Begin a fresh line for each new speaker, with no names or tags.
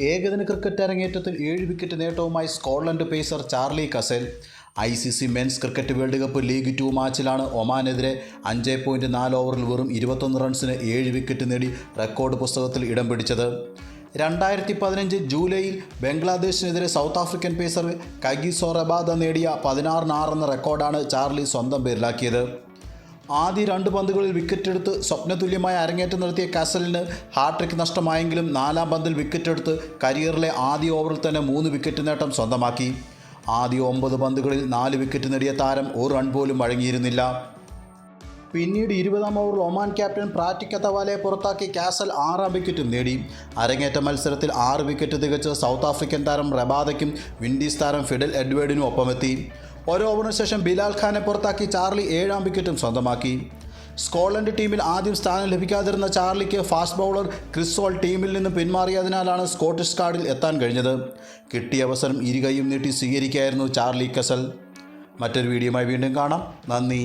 ഏകദിന ക്രിക്കറ്റ് അരങ്ങേറ്റത്തിൽ ഏഴ് wicket നേട്ടവുമായി Scotland pacer Charlie Cassell. I C C men's cricket world cup league two മാച്ചിലാണ് ഒമാനെതിരെ അഞ്ച് point നാല് ഓവറിൽ വെറും ഇരുപത്തൊന്ന് റൺസിന് ഏഴ് വിക്കറ്റ് നേടി റെക്കോർഡ് പുസ്തകത്തിൽ ഇടം പിടിച്ചത്. രണ്ടായിരത്തി പതിനഞ്ച് ജൂലൈയിൽ ബംഗ്ലാദേശിനെതിരെ South African pacer Kagiso Rabada നേടിയ പതിനാറിന് ആറെന്ന റെക്കോർഡാണ് ചാർലി സ്വന്തം പേരിലാക്കിയത്. ആദ്യ രണ്ട് പന്തുകളിൽ വിക്കറ്റെടുത്ത് സ്വപ്നതുല്യമായ അരങ്ങേറ്റം നടത്തിയ കാസലിന് ഹാട്രിക് നഷ്ടമായെങ്കിലും നാലാം പന്തിൽ വിക്കറ്റെടുത്ത് കരിയറിലെ ആദ്യ ഓവറിൽ തന്നെ മൂന്ന് വിക്കറ്റ് നേട്ടം സ്വന്തമാക്കി. ആദ്യ ഒമ്പത് പന്തുകളിൽ നാല് വിക്കറ്റ് നേടിയ താരം ഒരു റൺ പോലും വഴങ്ങിയിരുന്നില്ല പിന്നീട് ഇരുപതാം ഓവറിൽ ഒമാൻ ക്യാപ്റ്റൻ പ്രാറ്റിക് കത്തവാലയെ പുറത്താക്കി കാസൽ ആറാം വിക്കറ്റും നേടി. അരങ്ങേറ്റ മത്സരത്തിൽ ആറ് വിക്കറ്റ് തികച്ച് സൗത്ത് ആഫ്രിക്കൻ താരം റബാദയ്ക്കും വിൻഡീസ് താരം ഫിഡൽ എഡ്വേർഡിനും ഒപ്പമെത്തി. ഒരു ഓവറിന് ശേഷം ബിലാൽ ഖാനെ പുറത്താക്കി ചാർലി ഏഴാം വിക്കറ്റും സ്വന്തമാക്കി. സ്കോട്ട്ലൻഡ് ടീമിൽ ആദ്യം സ്ഥാനം ലഭിക്കാതിരുന്ന ചാർലിക്ക് ഫാസ്റ്റ് ബൗളർ ക്രിസ്സോൾ ടീമിൽ നിന്ന് പിന്മാറിയതിനാലാണ് സ്കോട്ടിഷ് കാർഡിൽ എത്താൻ കഴിഞ്ഞത്. കിട്ടിയ അവസരം ഇരുകൈയും നീട്ടി സ്വീകരിക്കുകയായിരുന്നു ചാർലി കസൽ. മറ്റൊരു വീഡിയോയുമായി വീണ്ടും കാണാം. നന്ദി.